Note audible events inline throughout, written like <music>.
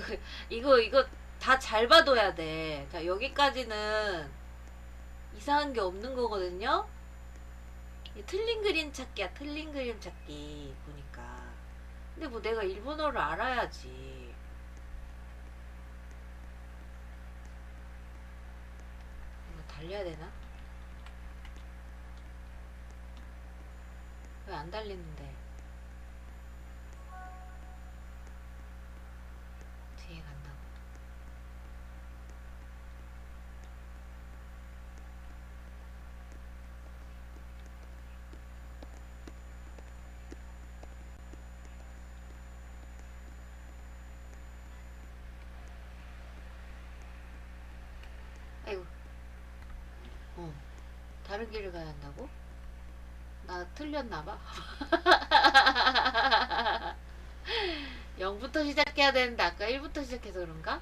이거 <laughs> 이거 이거 다 잘 봐둬야 돼. 자 여기까지는 이상한 게 없는 거거든요. 이 틀린 그림 찾기야. 틀린 그림 찾기 보니까. 근데 뭐 내가 일본어를 알아야지. 이거 달려야 되나? 왜 안 달리는데? 뒤에 간다고. 아이고. 어. 다른 길을 가야 한다고? 나 틀렸나봐. <laughs> 0부터 시작해야 되는데 아까 1부터 시작해서 그런가?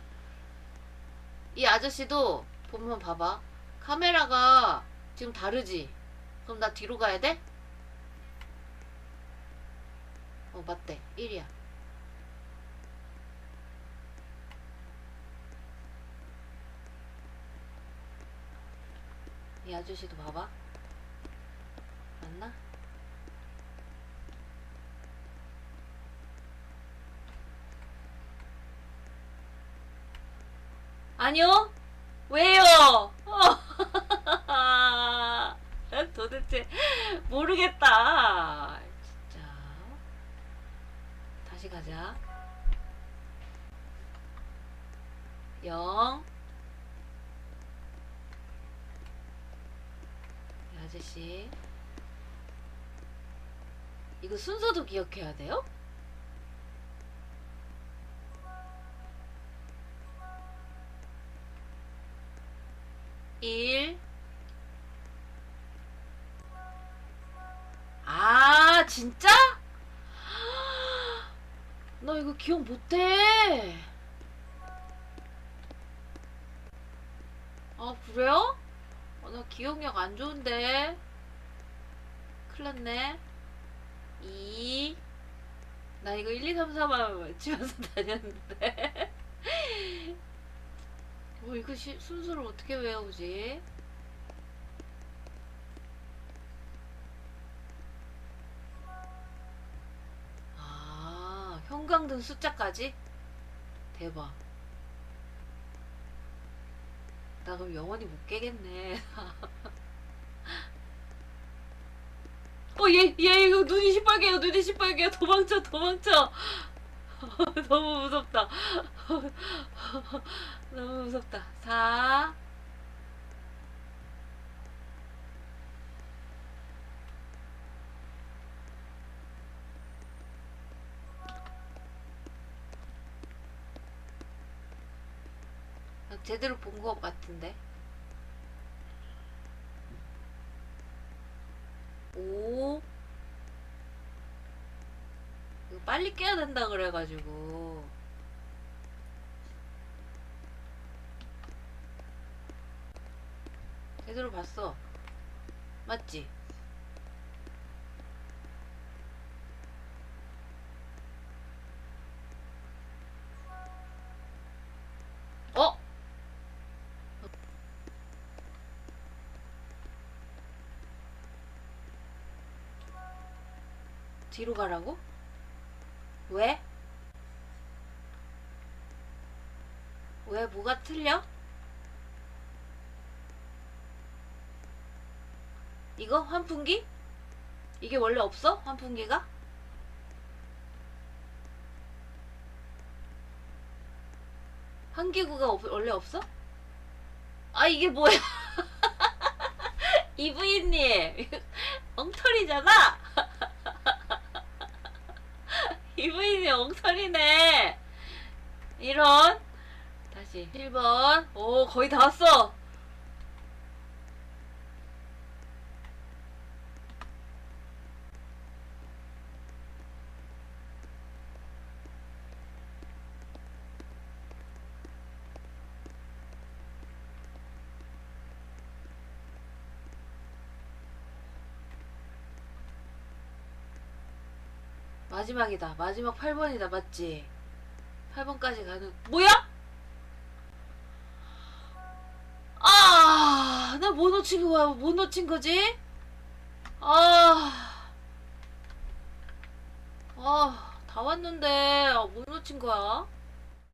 이 아저씨도 보면 봐봐. 카메라가 지금 다르지? 그럼 나 뒤로 가야 돼? 어, 맞대. 1이야. 이 아저씨도 봐봐. 맞나? 아니요? 왜요? 난 <laughs> 도대체 모르겠다. 진짜. 다시 가자. 0. 아저씨. 이거 순서도 기억해야 돼요? 일. 아, 진짜? <gasps> 나 이거 기억 못해. 아, 그래요? 아, 나 기억력 안 좋은데. 큰일 났네. 2. 나 이거 1, 2, 3, 4만 외치면서 <laughs> 다녔는데. 뭐 이거 시, 순서를 어떻게 외우지? 아, 형광등 숫자까지? 대박. 나 그럼 영원히 못 깨겠네. <laughs> 어, 얘, 얘, 이거 눈이 시뻘개요, 눈이 시뻘개요. 도망쳐, 도망쳐. <laughs> 너무 무섭다. <laughs> 너무 무섭다. 4. 제대로 본 것 같은데. 5. 이거 빨리 깨야 된다 그래가지고. 제대로 봤어. 맞지? 어? 뒤로 가라고? 왜? 왜 뭐가 틀려? 이거 환풍기? 이게 원래 없어? 환풍기가? 환기구가 없- 원래 없어? 아 이게 뭐야? <laughs> 이브이님 <laughs> 엉터리잖아. 이브이님 엉터리네. 이런 다시 1번 오 거의 다 왔어. 마지막이다. 마지막 8번이다. 맞지? 8번까지 가는 뭐야? 아, 나 뭐 놓친 거야? 뭐 놓친 거지? 아, 아, 다 왔는데 아, 뭐 놓친 거야?